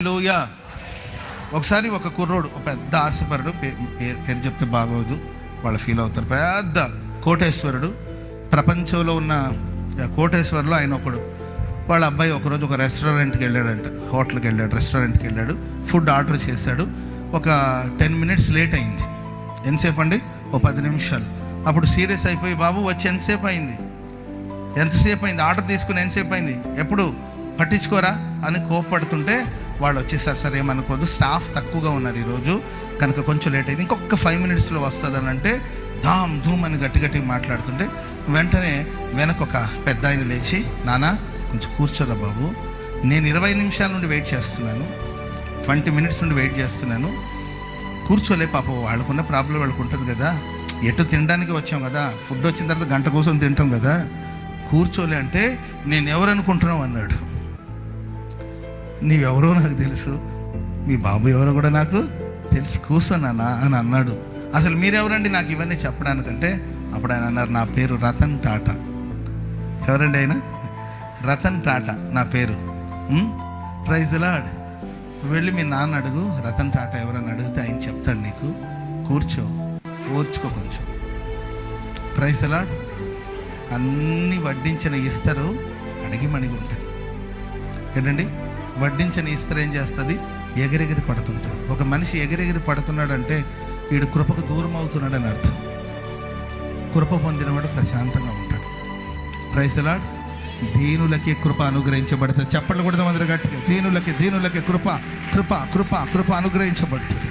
హల్లెలూయా. ఒకసారి ఒక కుర్రోడు పెద్ద ఆశపరుడు పేరు పేరు చెప్తే బాగోదు వాళ్ళు ఫీల్ అవుతారు. పెద్ద కోటేశ్వరుడు ప్రపంచంలో ఉన్న కోటేశ్వరులో ఆయన ఒకడు. వాళ్ళ అబ్బాయి ఒకరోజు ఒక రెస్టారెంట్కి వెళ్ళాడంట హోటల్కి వెళ్ళాడు రెస్టారెంట్కి వెళ్ళాడు ఫుడ్ ఆర్డర్ చేశాడు. ఒక టెన్ మినిట్స్ లేట్ అయింది. ఎంతసేపు అండి? ఓ పది నిమిషాలు. అప్పుడు సీరియస్ అయిపోయి బాబు వచ్చి ఎంతసేపు అయింది? ఎంతసేపు అయింది? ఆర్డర్ తీసుకుని ఎంతసేపు అయింది? ఎప్పుడు? పట్టించుకోరా? అని కోప్పడుతుంటే వాళ్ళు వచ్చేసారు సరే ఏమనుకోదు స్టాఫ్ తక్కువగా ఉన్నారు ఈరోజు కనుక కొంచెం లేట్ అయింది. ఇంకొక ఫైవ్ మినిట్స్లో వస్తుందని అంటే ధామ్ ధూమ్ అని గట్టి గట్టి మాట్లాడుతుంటే వెంటనే వెనక ఒక పెద్ద ఆయన లేచి నానా కొంచెం కూర్చోరా బాబు. నేను ఇరవై నిమిషాల నుండి వెయిట్ చేస్తున్నాను. ట్వంటీ మినిట్స్ నుండి వెయిట్ చేస్తున్నాను. కూర్చోలే పాప. వాళ్ళకున్న ప్రాబ్లం వాళ్ళకు ఉంటుంది కదా. ఎటు తినడానికి వచ్చాం కదా. ఫుడ్ వచ్చిన తర్వాత గంట కోసం తింటాం కదా. కూర్చోలే అంటే నేను ఎవరు అనుకుంటున్నావు అన్నాడు. నీవెవరో నాకు తెలుసు. మీ బాబు ఎవరో కూడా నాకు తెలుసు. కూర్చోనానా అని అన్నాడు. అసలు మీరెవరండి నాకు ఇవన్నీ చెప్పడానికంటే? అప్పుడు ఆయన అన్నారు నా పేరు రతన్ టాటా. ఎవరండి ఆయన? రతన్ టాటా నా పేరు. ప్రైజ్ లాడ్ వెళ్ళి మీ నాన్న అడుగు. రతన్ టాటా ఎవరని అడిగితే ఆయన చెప్తాడు నీకు. కూర్చో. ఓర్చుకో కొంచెం. ప్రైజ్ లాడ్ అన్నీ వడ్డించిన ఇస్తారు అడిగి మణిగి ఉంటుంది ఏంటండి? వడ్డించని ఇస్తారు ఏం చేస్తుంది? ఎగిరెగిరి పడుతుంటుంది. ఒక మనిషి ఎగిరెగిరి పడుతున్నాడంటే వీడు కృపకు దూరం అవుతున్నాడని అర్థం. కృప పొందినవాడు ప్రశాంతంగా ఉంటాడు. ప్రైసలాడ్ దీనులకి కృప అనుగ్రహించబడుతుంది. చప్పట్లు కూడా అందరు గట్టిగా. దీనులకి దీనులకి కృప కృప కృప కృప అనుగ్రహించబడుతుంది.